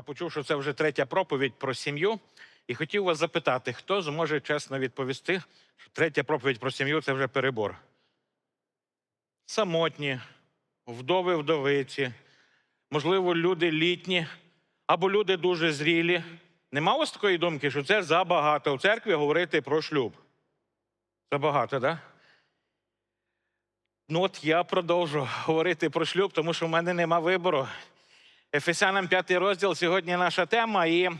Я почув, що це вже третя проповідь про сім'ю, і хотів вас запитати, хто зможе чесно відповісти, що третя проповідь про сім'ю це вже перебор. Самотні, вдови, вдовиці, можливо, люди літні або люди дуже зрілі. Нема у вас такої думки, що це забагато в церкві говорити про шлюб? Забагато, так? Да? Ну от я продовжу говорити про шлюб, тому що в мене нема вибору. Ефесянам 5 розділ сьогодні наша тема. І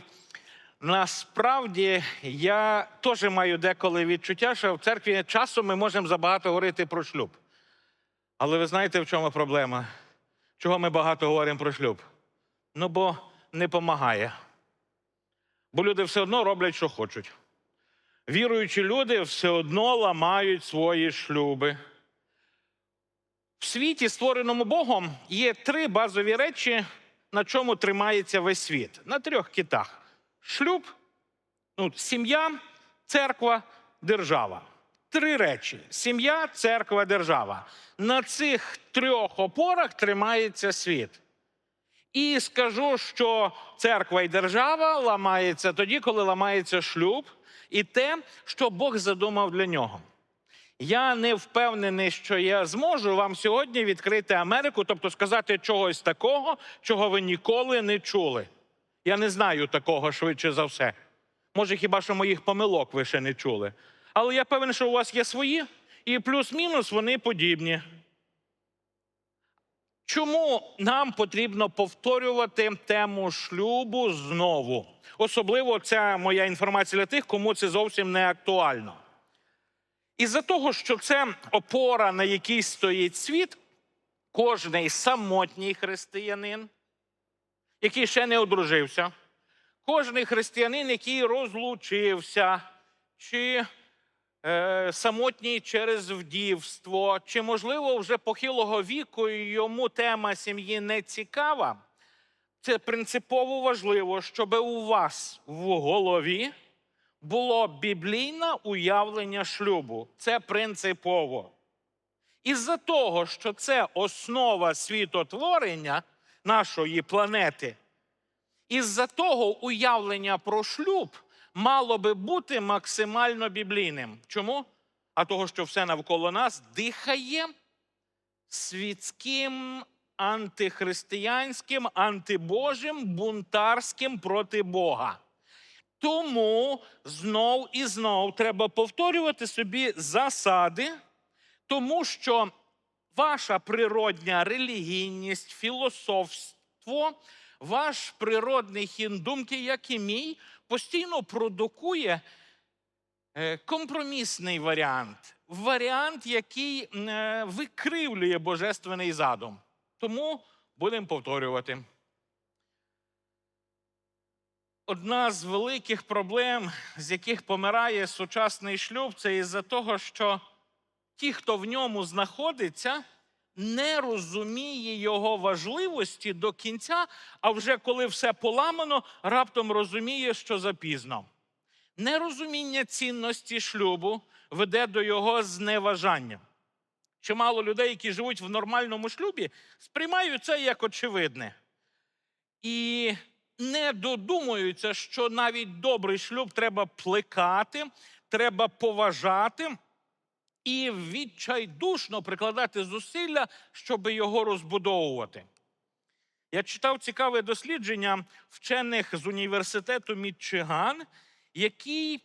насправді я теж маю деколи відчуття, що в церкві часом ми можемо забагато говорити про шлюб. Але ви знаєте, в чому проблема? Чого ми багато говоримо про шлюб? Ну, бо не помагає. Бо люди все одно роблять, що хочуть. Віруючі люди все одно ламають свої шлюби. В світі, створеному Богом, є три базові речі, на чому тримається весь світ. На трьох китах: шлюб, ну, сім'я, церква, держава. Три речі: сім'я, церква, держава. На цих трьох опорах тримається світ. І скажу, що церква і держава ламається тоді, коли ламається шлюб, і те, що Бог задумав для нього. Я не впевнений, що я зможу вам сьогодні відкрити Америку, тобто сказати чогось такого, чого ви ніколи не чули. Я не знаю такого швидше за все. Може, хіба що моїх помилок ви ще не чули. Але я певен, що у вас є свої, і плюс-мінус вони подібні. Чому нам потрібно повторювати тему шлюбу знову? Особливо це моя інформація для тих, кому це зовсім не актуально. Із-за того, що це опора, на якій стоїть світ, кожний самотній християнин, який ще не одружився, кожний християнин, який розлучився, чи е, самотній через вдівство, чи, можливо, вже похилого віку йому тема сім'ї не цікава, це принципово важливо, щоб у вас в голові було біблійне уявлення шлюбу. Це принципово. Із-за того, що це основа світотворення нашої планети, із-за того уявлення про шлюб мало би бути максимально біблійним. Чому? А того, що все навколо нас дихає світським, антихристиянським, антибожим, бунтарським проти Бога. Тому знов і знов треба повторювати собі засади, тому що ваша природня релігійність, філософство, ваш природний хід думки, як і мій, постійно продукує е, компромісний варіант, варіант, який е, викривлює божественний задум. Тому будемо повторювати. Одна з великих проблем, з яких помирає сучасний шлюб, це із-за того, що ті, хто в ньому знаходиться, не розуміє його важливості до кінця, а вже коли все поламано, раптом розуміє, що запізно. Нерозуміння цінності шлюбу веде до його зневажання. Чимало людей, які живуть в нормальному шлюбі, сприймають це як очевидне. І не додумуються, що навіть добрий шлюб треба плекати, треба поважати і відчайдушно прикладати зусилля, щоб його розбудовувати. Я читав цікаве дослідження вчених з університету Мітчиган, який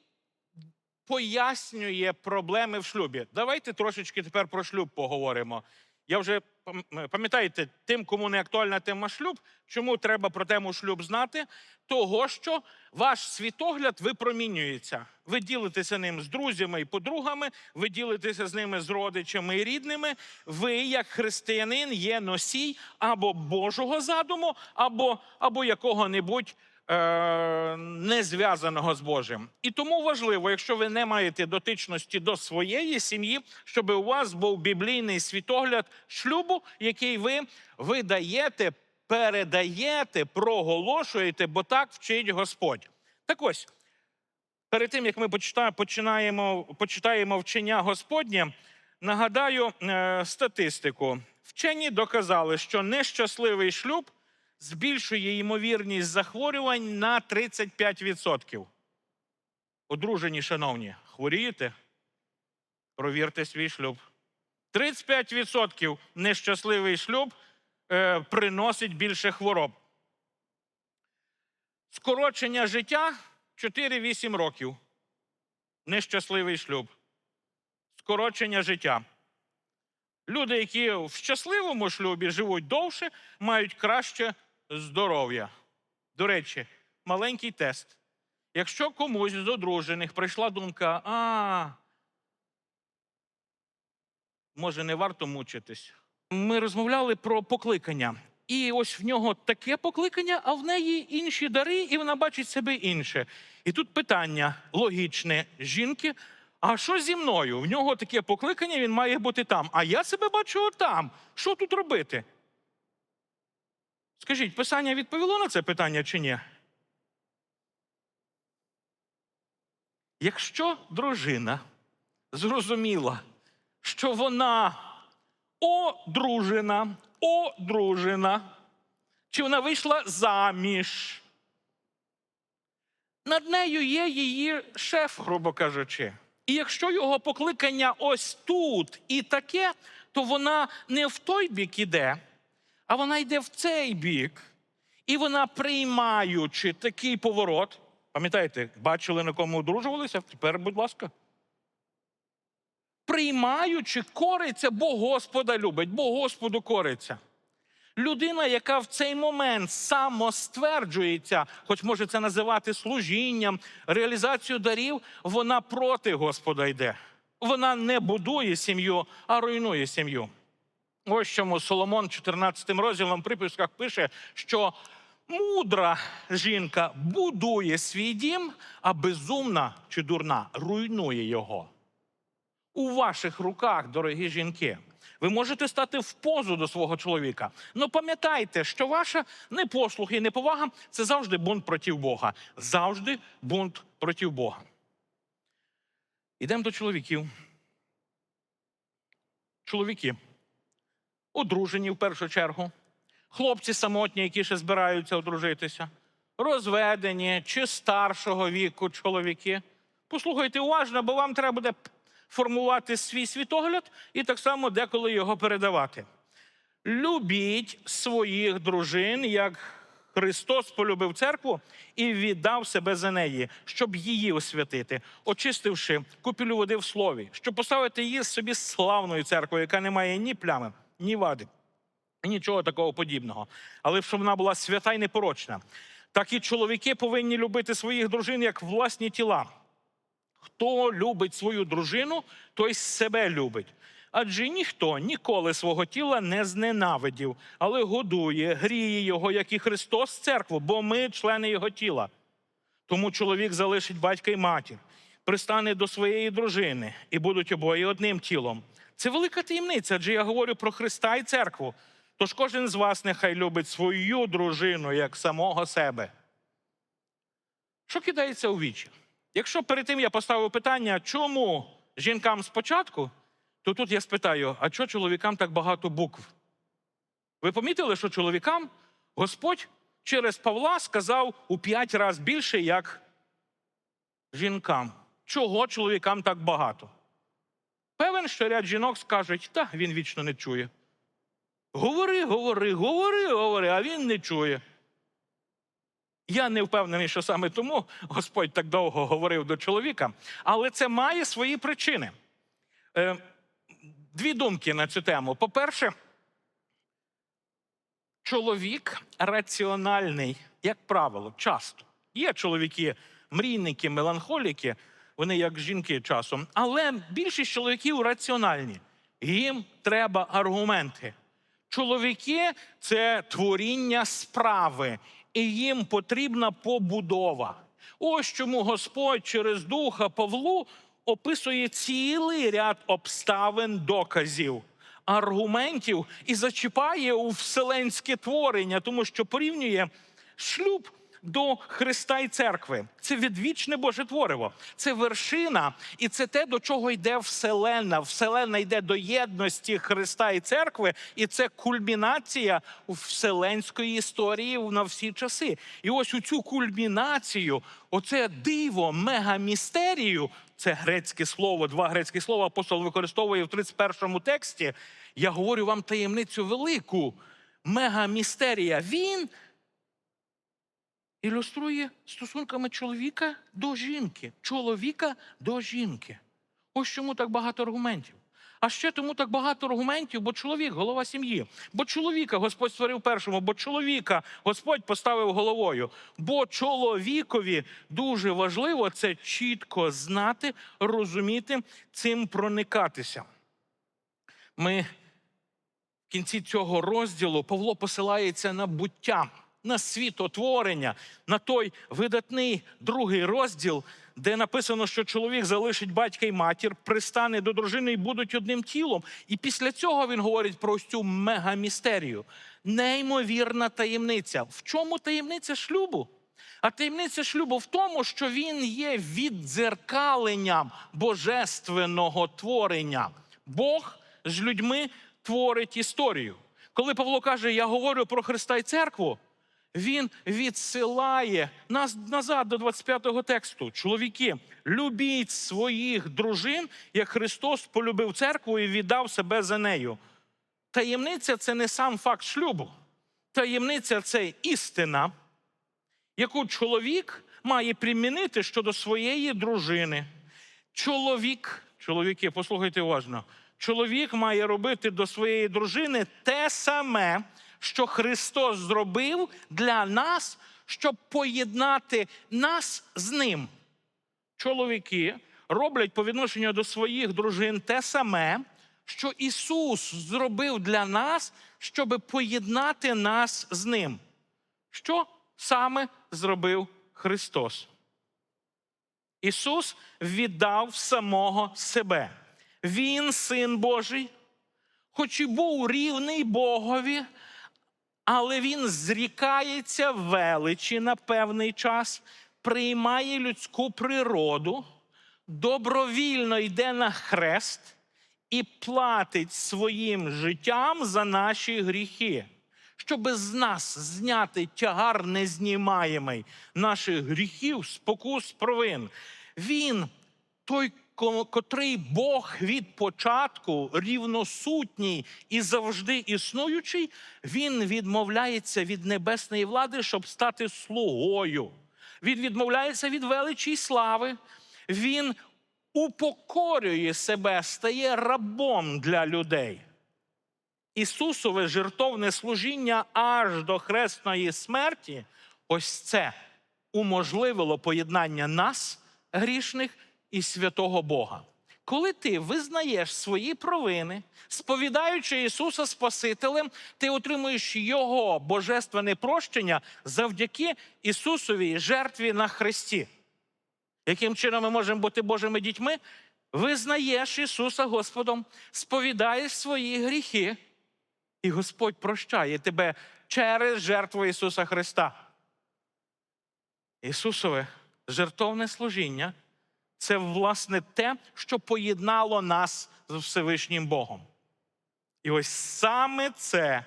пояснює проблеми в шлюбі. Давайте трошечки тепер про шлюб поговоримо. Я вже пам'ятаєте, тим, кому не актуальна тема шлюб, чому треба про тему шлюб знати? Того, що ваш світогляд випромінюється. Ви ділитеся ним з друзями і подругами, ви ділитеся з ними з родичами і рідними. Ви, як християнин, є носій або Божого задуму, або, або якого-небудь. Е, Не зв'язаного з Божим. І тому важливо, якщо ви не маєте дотичності до своєї сім'ї, щоб у вас був біблійний світогляд шлюбу, який ви видаєте, передаєте, проголошуєте, бо так вчить Господь. Так ось, перед тим як ми починаємо, почитаємо вчення Господнє, нагадаю е, статистику. Вчені доказали, що нещасливий шлюб збільшує ймовірність захворювань на 35%. Одружені, шановні, хворієте? Провірте свій шлюб. 35% нещасливий шлюб е, приносить більше хвороб. Скорочення життя 4-8 років. Нещасливий шлюб. Скорочення життя. Люди, які в щасливому шлюбі живуть довше, мають краще здоров'я. До речі, маленький тест. Якщо комусь з одружених прийшла думка, а може, не варто мучитись. Ми розмовляли про покликання. І ось в нього таке покликання, а в неї інші дари, і вона бачить себе інше. І тут питання логічне жінки: а що зі мною? В нього таке покликання, він має бути там. А я себе бачу там. Що тут робити? Скажіть, писання відповіло на це питання чи ні? Якщо дружина зрозуміла, що вона одружена, одружена, чи вона вийшла заміж. Над нею є її шеф, грубо кажучи. І якщо його покликання ось тут і таке, то вона не в той бік іде, а вона йде в цей бік. І вона, приймаючи такий поворот, пам'ятаєте, бачили, на кому одружувалися? Тепер, будь ласка приймаючи, кориться, бо Господа любить, бо Господу кориться. Людина, яка в цей момент самостверджується, хоч може це називати служінням, реалізацією дарів, вона проти Господа йде. Вона не будує сім'ю, а руйнує сім'ю. Ось чому Соломон 14 розділом приписках пише, що мудра жінка будує свій дім, а безумна чи дурна руйнує його у ваших руках, дорогі жінки. Ви можете стати в позу до свого чоловіка. Ну пам'ятайте, що ваша непослух і неповага це завжди бунт проти Бога. Завжди бунт проти Бога. Ідемо до чоловіків. Чоловіки, одружені в першу чергу, хлопці самотні, які ще збираються одружитися, розведені чи старшого віку чоловіки. Послухайте уважно, бо вам треба буде формувати свій світогляд і так само деколи його передавати. Любіть своїх дружин, як Христос полюбив церкву і віддав себе за неї, щоб її освятити, очистивши купілю води в слові, щоб поставити її собі славною церквою, яка не має ні плями, ні вади, нічого такого подібного. Але щоб вона була свята й непорочна. Так і чоловіки повинні любити своїх дружин як власні тіла. Хто любить свою дружину, той себе любить. Адже ніхто ніколи свого тіла не зненавидів, але годує, гріє його, як і Христос, церкву, бо ми члени його тіла. Тому чоловік залишить батька й матір, пристане до своєї дружини і будуть обоє одним тілом. Це велика таємниця, адже я говорю про Христа і церкву. Тож кожен з вас нехай любить свою дружину як самого себе. Що кидається у вічі? Якщо перед тим я поставив питання, чому жінкам спочатку, то тут я спитаю: а чого чоловікам так багато букв? Ви помітили, що чоловікам Господь через Павла сказав у п'ять разів більше, як жінкам. Чого чоловікам так багато? Що ряд жінок скажуть, та він вічно не чує. Говори, говори, говори, говори, а він не чує. Я не впевнений, що саме тому Господь так довго говорив до чоловіка, але це має свої причини. Е, Дві думки на цю тему. По-перше, чоловік раціональний, як правило, часто. Є чоловіки, мрійники, меланхоліки, вони як жінки часом, але більшість чоловіків раціональні. Їм треба аргументи. Чоловіки це творіння справи, і їм потрібна побудова. Ось чому Господь через духа Павлу описує цілий ряд обставин доказів, аргументів і зачіпає у вселенське творення, тому що порівнює шлюб до Христа і церкви. Це відвічне Боже твориво. Це вершина, і це те, до чого йде Вселенна. Вселенна йде до єдності Христа і церкви, і це кульмінація вселенської історії на всі часи. І ось у цю кульмінацію, оце диво, мегамістерію, це грецьке слово, два грецькі слова апостол використовує в 31 тексті. Я говорю вам таємницю велику, мегамістерія. Він ілюструє стосунками чоловіка до жінки, чоловіка до жінки. Ось чому так багато аргументів. А ще тому так багато аргументів, бо чоловік голова сім'ї, бо чоловіка Господь створив першому, бо чоловіка Господь поставив головою. Бо чоловікові дуже важливо це чітко знати, розуміти, цим проникатися. Ми в кінці цього розділу Павло посилається на буття, на світотворення, на той видатний другий розділ, де написано, що чоловік залишить батька й матір, пристане до дружини і будуть одним тілом. І після цього він говорить про ось цю мегамістерію. Неймовірна таємниця. В чому таємниця шлюбу? А таємниця шлюбу в тому, що він є віддзеркаленням божественного творення. Бог з людьми творить історію. Коли Павло каже, я говорю про Христа і церкву, він відсилає нас назад до 25-го тексту. Чоловіки, любіть своїх дружин, як Христос полюбив церкву і віддав себе за нею. Таємниця це не сам факт шлюбу. Таємниця це істина, яку чоловік має примінити щодо своєї дружини. Чоловік, чоловіки, послухайте уважно, чоловік має робити до своєї дружини те саме, що Христос зробив для нас, щоб поєднати нас з ним. Чоловіки роблять по відношенню до своїх дружин те саме, що Ісус зробив для нас, щоб поєднати нас з ним. Що саме зробив Христос? Ісус віддав самого себе. Він, син Божий, хоч і був рівний Богові, але він зрікається величі на певний час, приймає людську природу, добровільно йде на хрест і платить своїм життям за наші гріхи, щоб з нас зняти тягар незнімаємий наших гріхів, спокус провин. Він той, котрий Бог від початку рівносутній і завжди існуючий, він відмовляється від небесної влади, щоб стати слугою. Він відмовляється від величі й слави. Він упокорює себе, стає рабом для людей. Ісусове жертовне служіння аж до хресної смерті, ось це уможливило поєднання нас, грішних, і святого Бога. Коли ти визнаєш свої провини, сповідаючи Ісуса Спасителем, ти отримуєш Його божественне прощення завдяки Ісусовій жертві на Христі. Яким чином ми можемо бути Божими дітьми? Визнаєш Ісуса Господом, сповідаєш свої гріхи, і Господь прощає тебе через жертву Ісуса Христа. Ісусове жертовне служіння це власне те, що поєднало нас з Всевишнім Богом. І ось саме це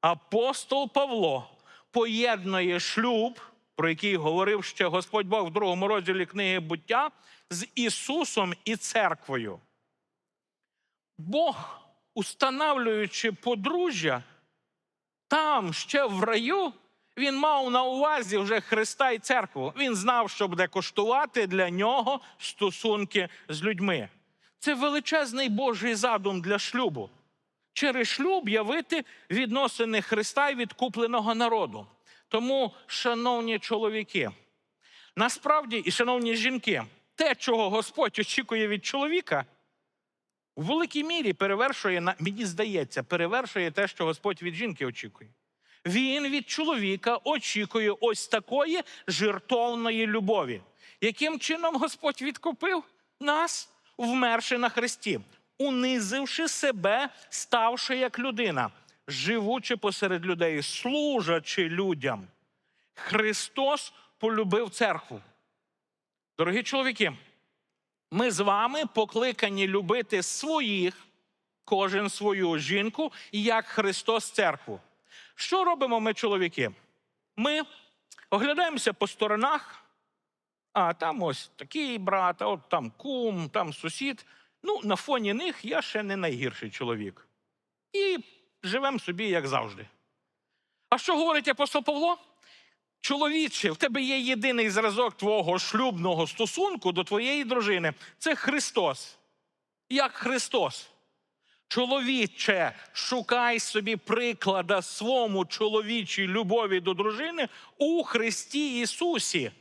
апостол Павло поєднує шлюб, про який говорив ще Господь Бог в другому розділі книги буття, з Ісусом і церквою. Бог, устанавлюючи подружжя, там ще в раю він мав на увазі вже Христа і церкву. Він знав, що буде коштувати для нього стосунки з людьми. Це величезний Божий задум для шлюбу. Через шлюб явити відносини Христа і відкупленого народу. Тому, шановні чоловіки, насправді, і шановні жінки, те, чого Господь очікує від чоловіка, у великій мірі перевершує, мені здається, перевершує те, що Господь від жінки очікує. Він від чоловіка очікує ось такої жертовної любові. Яким чином Господь відкупив нас, вмерши на Христі, унизивши себе, ставши як людина, живучи посеред людей, служачи людям. Христос полюбив церкву. Дорогі чоловіки, ми з вами покликані любити своїх, кожен свою жінку, як Христос церкву. Що робимо ми, чоловіки? Ми оглядаємося по сторонах, а там ось такий брат, а от там кум, там сусід. Ну, на фоні них я ще не найгірший чоловік. І живемо собі, як завжди. А що говорить апостол Павло? Чоловіче, в тебе є єдиний зразок твого шлюбного стосунку до твоєї дружини. Це Христос. Як Христос. Чоловіче, шукай собі приклада свому чоловічій любові до дружини у Христі Ісусі.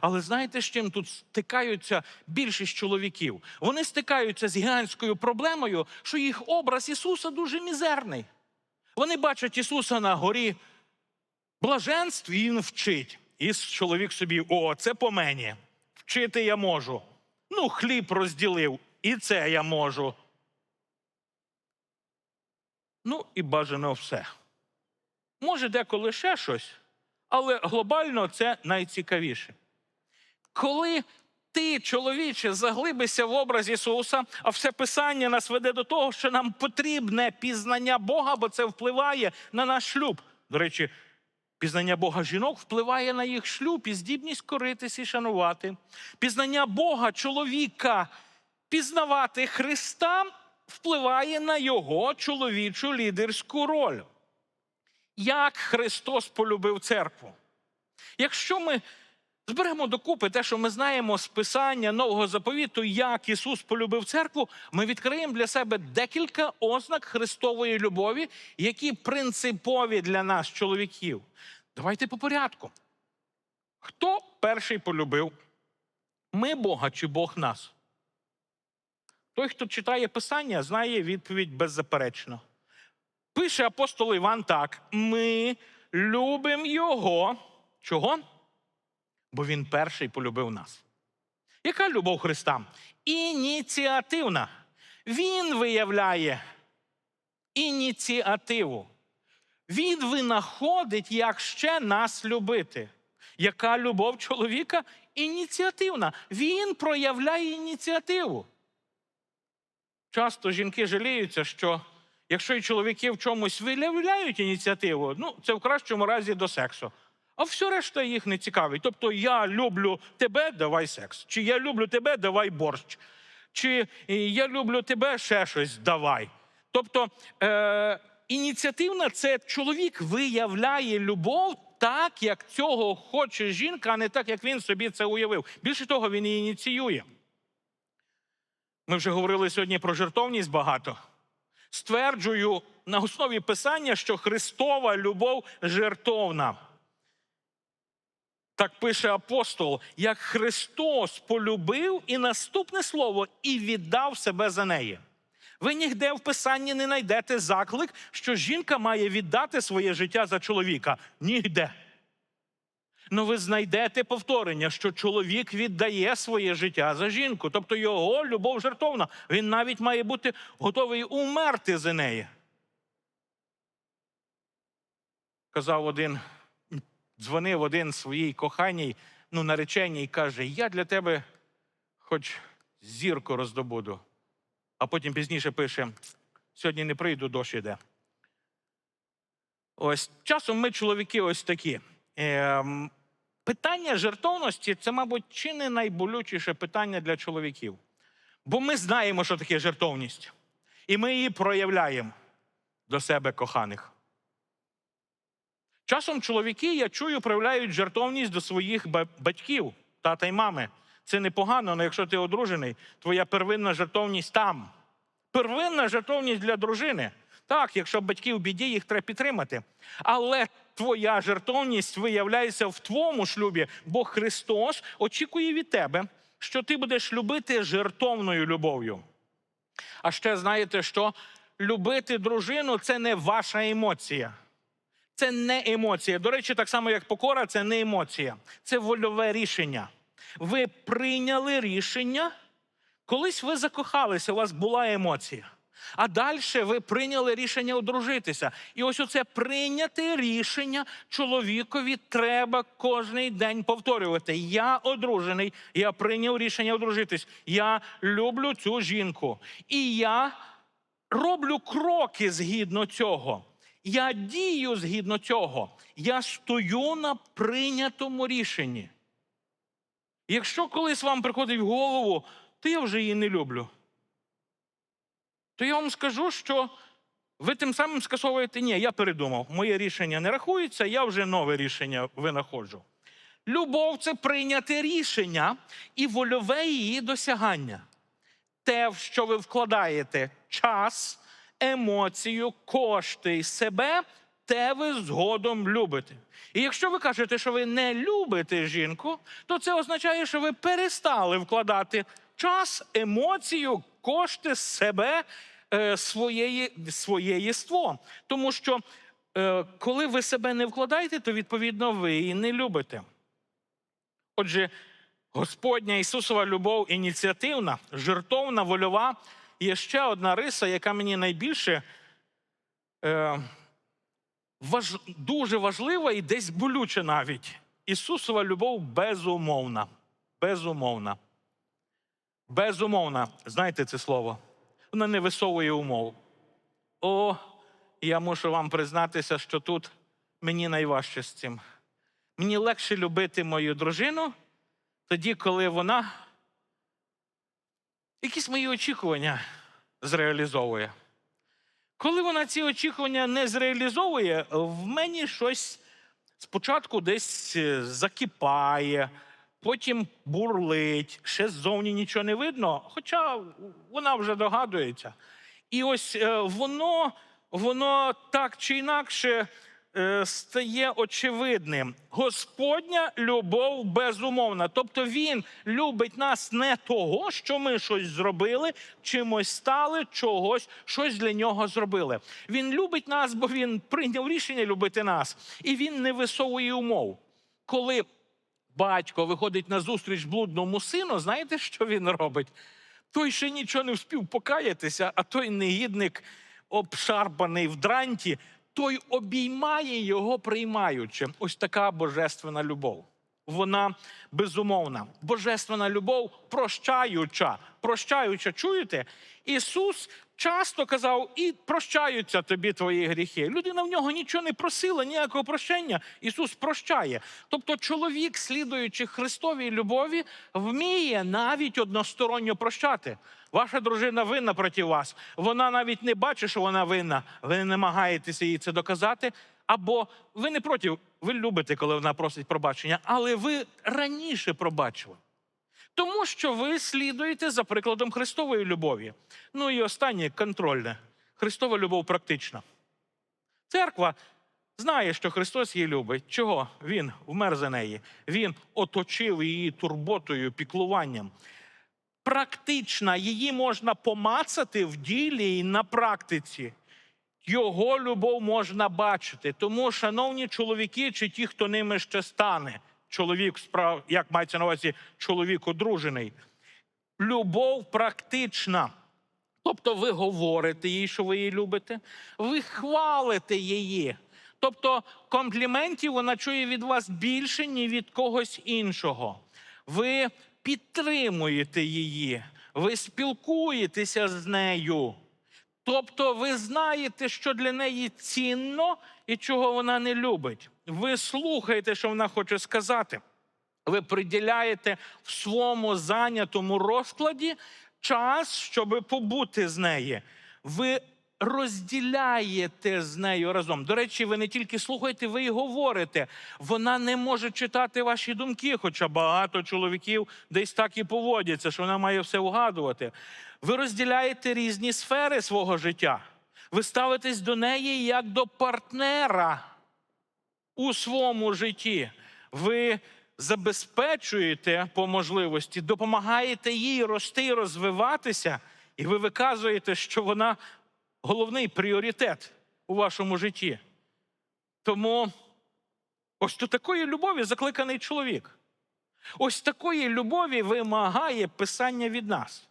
Але знаєте, з чим тут стикаються більшість чоловіків? Вони стикаються з гігантською проблемою, що їх образ Ісуса дуже мізерний. Вони бачать Ісуса на горі блаженств і він вчить. І чоловік собі: о, це по мені. Вчити я можу. Ну, хліб розділив, і це я можу. Ну, і бажано все. Може, деколи ще щось, але глобально це найцікавіше. Коли ти, чоловіче, заглибишся в образ Ісуса, а все Писання нас веде до того, що нам потрібне пізнання Бога, бо це впливає на наш шлюб. До речі, пізнання Бога жінок впливає на їх шлюб і здібність коритись і шанувати. Пізнання Бога чоловіка, пізнавати Христа впливає на його чоловічу лідерську роль. Як Христос полюбив церкву? Якщо ми зберемо докупи те, що ми знаємо з Писання Нового заповіту, як Ісус полюбив церкву, ми відкриємо для себе декілька ознак Христової любові, які принципові для нас, чоловіків. Давайте по порядку. Хто перший полюбив? Ми Бога чи Бог нас? Той, хто читає Писання, знає відповідь беззаперечно. Пише апостол Іван так: ми любимо Його. Чого? Бо Він перший полюбив нас. Яка любов Христа? Ініціативна. Він виявляє ініціативу. Він винаходить, як ще нас любити. Яка любов чоловіка? Ініціативна. Він проявляє ініціативу. Часто жінки жаліються, що якщо і чоловіки в чомусь виявляють ініціативу, ну це в кращому разі до сексу. А все решта їх не цікавить. Тобто я люблю тебе, давай секс. Чи я люблю тебе, давай борщ. Чи е, я люблю тебе, ще щось давай. Тобто е, ініціативна це чоловік виявляє любов так, як цього хоче жінка, а не так, як він собі це уявив. Більше того, він її ініціює. Ми вже говорили сьогодні про жертовність багато. Стверджую на основі писання, що Христова любов жертовна. Так пише апостол, як Христос полюбив і наступне слово, і віддав себе за неї. Ви ніде в писанні не знайдете заклик, що жінка має віддати своє життя за чоловіка. Нігде. Ну ви знайдете повторення, що чоловік віддає своє життя за жінку, тобто його любов жертовна. Він навіть має бути готовий умерти за неї. Казав один, дзвонив один своїй коханій, ну, нареченій, каже: Я для тебе хоч зірку роздобуду. А потім пізніше пише: сьогодні не прийду, дощ іде. Ось часом ми, чоловіки, ось такі. Ем, питання жертовності це, мабуть, чи не найболючіше питання для чоловіків. Бо ми знаємо, що таке жертовність, і ми її проявляємо до себе коханих. Часом чоловіки, я чую, проявляють жертовність до своїх батьків, тата й мами. Це непогано, але якщо ти одружений, твоя первинна жертовність там. Первинна жертовність для дружини. Так, якщо батьки в біді, їх треба підтримати. Але твоя жертовність виявляється в твоєму шлюбі, бо Христос очікує від тебе, що ти будеш любити жертовною любов'ю. А ще знаєте, що любити дружину це не ваша емоція. Це не емоція. До речі, так само, як покора, це не емоція, це вольове рішення. Ви прийняли рішення, колись ви закохалися, у вас була емоція. А далі ви прийняли рішення одружитися. І ось оце прийняте рішення чоловікові треба кожний день повторювати. Я одружений, я прийняв рішення одружитись. Я люблю цю жінку. І я роблю кроки згідно цього. Я дію згідно цього. Я стою на прийнятому рішенні. Якщо колись вам приходить в голову, то я вже її не люблю, то я вам скажу, що ви тим самим скасовуєте, ні, я передумав, моє рішення не рахується, я вже нове рішення винаходжу. Любов це прийняте рішення і вольове її досягання. Те, в що ви вкладаєте час, емоцію, кошти і себе, те ви згодом любите. І якщо ви кажете, що ви не любите жінку, то це означає, що ви перестали вкладати час, емоцію, кошти, себе, е, своєї, своє єство. Тому що е, коли ви себе не вкладаєте, то відповідно ви її не любите. Отже, Господня Ісусова любов ініціативна, жертовна, вольова. Є ще одна риса, яка мені найбільше е, важ, дуже важлива і десь болюча навіть. Ісусова любов безумовна. Безумовна. Безумовна. Знаєте це слово? Вона не висовує умов. О, я мушу вам признатися, що тут мені найважче з цим. Мені легше любити мою дружину тоді, коли вона якісь мої очікування зреалізовує. Коли вона ці очікування не зреалізовує, в мені щось спочатку десь е, закипає, потім бурлить, ще ззовні нічого не видно, хоча вона вже догадується. І ось е, воно, воно так чи інакше е, стає очевидним. Господня любов безумовна. Тобто Він любить нас не того, що ми щось зробили, чимось стали, чогось, щось для нього зробили. Він любить нас, бо він прийняв рішення любити нас, і він не висовує умов. Коли батько виходить на зустріч блудному сину, знаєте, що він робить? Той ще нічого не вспів покаятися, а той негідник, обшарпаний в дранті, той обіймає його, приймаючи. Ось така божественна любов. Вона безумовна. Божественна любов прощаюча. Прощаюча, чуєте? Ісус часто казав: і прощаються тобі твої гріхи. Людина в нього нічого не просила, ніякого прощення. Ісус прощає. Тобто, чоловік, слідуючи Христовій любові, вміє навіть односторонньо прощати. Ваша дружина винна проти вас. Вона навіть не бачить, що вона винна. Ви не намагаєтеся їй це доказати. Або ви не проти, ви любите, коли вона просить пробачення, але ви раніше пробачили. Тому що ви слідуєте за прикладом Христової любові. Ну і останнє контрольне. Христова любов практична. Церква знає, що Христос її любить. Чого? Він вмер за неї. Він оточив її турботою, піклуванням. Практична, її можна помацати в ділі і на практиці. Його любов можна бачити. Тому, шановні чоловіки, чи ті, хто ними ще стане, чоловік справ, як мається на увазі чоловік одружений. Любов практична. Тобто ви говорите їй, що ви її любите, ви хвалите її. Тобто компліментів вона чує від вас більше, ніж від когось іншого. Ви підтримуєте її, ви спілкуєтеся з нею. Тобто ви знаєте, що для неї цінно і чого вона не любить. Ви слухаєте, що вона хоче сказати. Ви приділяєте в своєму зайнятому розкладі час, щоб побути з нею. Ви розділяєте з нею разом. До речі, ви не тільки слухаєте, ви й говорите. Вона не може читати ваші думки, хоча багато чоловіків десь так і поводяться, що вона має все угадувати. Ви розділяєте різні сфери свого життя. Ви ставитесь до неї як до партнера у своєму житті. Ви забезпечуєте по можливості, допомагаєте їй рости і розвиватися, і ви виказуєте, що вона головний пріоритет у вашому житті. Тому ось до такої любові закликаний чоловік. Ось такої любові вимагає писання від нас.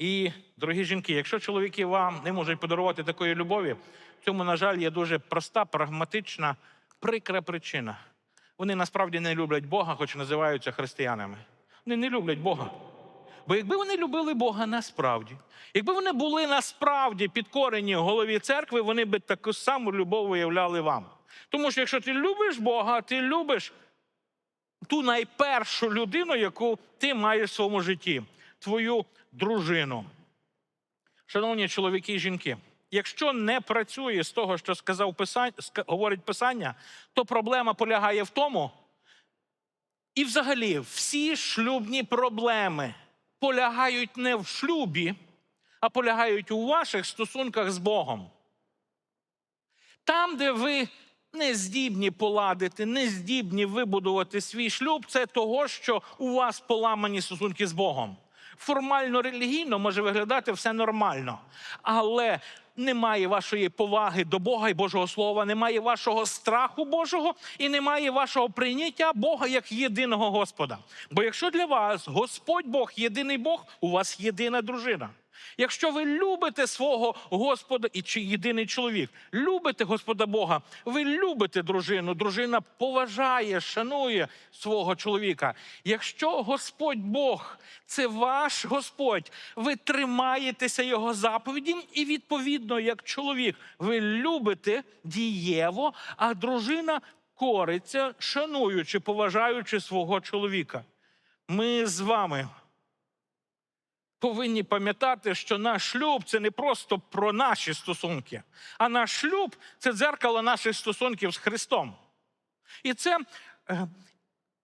І, дорогі жінки, якщо чоловіки вам не можуть подарувати такої любові, в цьому, на жаль, є дуже проста, прагматична, прикра причина. Вони насправді не люблять Бога, хоч називаються християнами. Вони не люблять Бога. Бо якби вони любили Бога насправді, якби вони були насправді підкорені голові церкви, вони би таку саму любов виявляли вам. Тому що якщо ти любиш Бога, ти любиш ту найпершу людину, яку ти маєш в своєму житті, твою дружину. Шановні чоловіки і жінки, якщо не працює з того, що сказав Писання, говорить Писання, то проблема полягає в тому, і взагалі всі шлюбні проблеми полягають не в шлюбі, а полягають у ваших стосунках з Богом. Там, де ви не здібні поладити, не здібні вибудувати свій шлюб, це того, що у вас поламані стосунки з Богом. Формально релігійно може виглядати все нормально, але немає вашої поваги до Бога і Божого Слова, немає вашого страху Божого і немає вашого прийняття Бога як єдиного Господа. Бо якщо для вас Господь Бог єдиний Бог, у вас єдина дружина. Якщо ви любите свого Господа і чи єдиний чоловік, любите Господа Бога, ви любите дружину, дружина поважає, шанує свого чоловіка. Якщо Господь Бог це ваш Господь, ви тримаєтеся Його заповіді, і відповідно, як чоловік, ви любите дієво, а дружина кориться, шануючи, поважаючи свого чоловіка. Ми з вами повинні пам'ятати, що наш шлюб це не просто про наші стосунки, а наш шлюб це дзеркало наших стосунків з Христом. І це, е,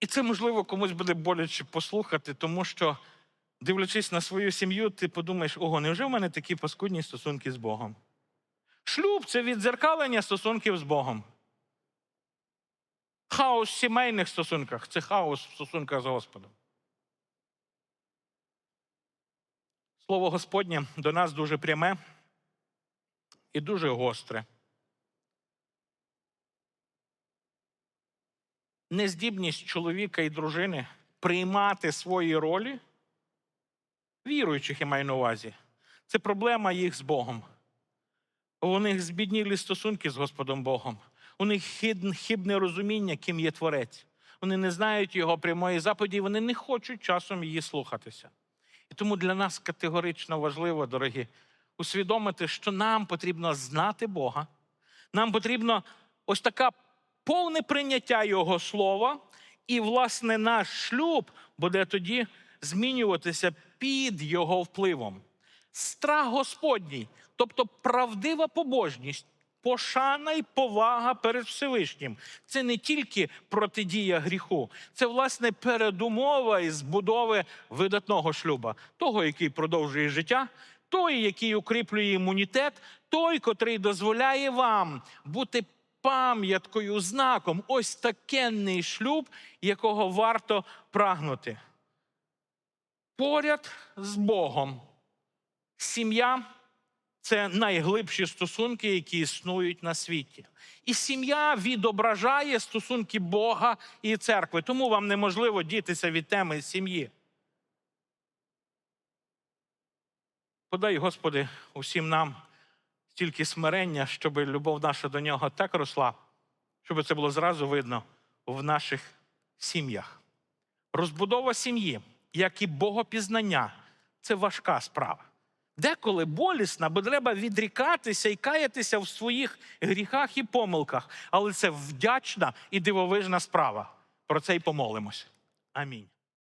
і це можливо комусь буде боляче послухати, тому що, дивлячись на свою сім'ю, ти подумаєш, ого, невже в мене такі паскудні стосунки з Богом? Шлюб це віддзеркалення стосунків з Богом. Хаос в сімейних стосунках це хаос в стосунках з Господом. Слово Господнє до нас дуже пряме і дуже гостре. Нездібність чоловіка і дружини приймати свої ролі, віруючих я маю на увазі, це проблема їх з Богом. У них збіднілі стосунки з Господом Богом. У них хиб- хибне розуміння, ким є Творець. Вони не знають його прямої заповіді, і вони не хочуть часом її слухатися. І тому для нас категорично важливо, дорогі, усвідомити, що нам потрібно знати Бога. Нам потрібно ось така повне прийняття Його слова, і, власне, наш шлюб буде тоді змінюватися під Його впливом. Страх Господній, тобто правдива побожність, пошана й повага перед Всевишнім. Це не тільки протидія гріху, це власне передумова і збудови видатного шлюба, того, який продовжує життя, той, який укріплює імунітет, той, котрий дозволяє вам бути пам'яткою, знаком, ось такенний шлюб, якого варто прагнути. Поряд з Богом. Сім'я це найглибші стосунки, які існують на світі. І сім'я відображає стосунки Бога і церкви. Тому вам неможливо дітися від теми сім'ї. Подай, Господи, усім нам стільки смирення, щоб любов наша до нього так росла, щоб це було зразу видно в наших сім'ях. Розбудова сім'ї, як і богопізнання, це важка справа. Деколи болісна, бо треба відрікатися і каятися в своїх гріхах і помилках. Але це вдячна і дивовижна справа. Про це й помолимось. Амінь.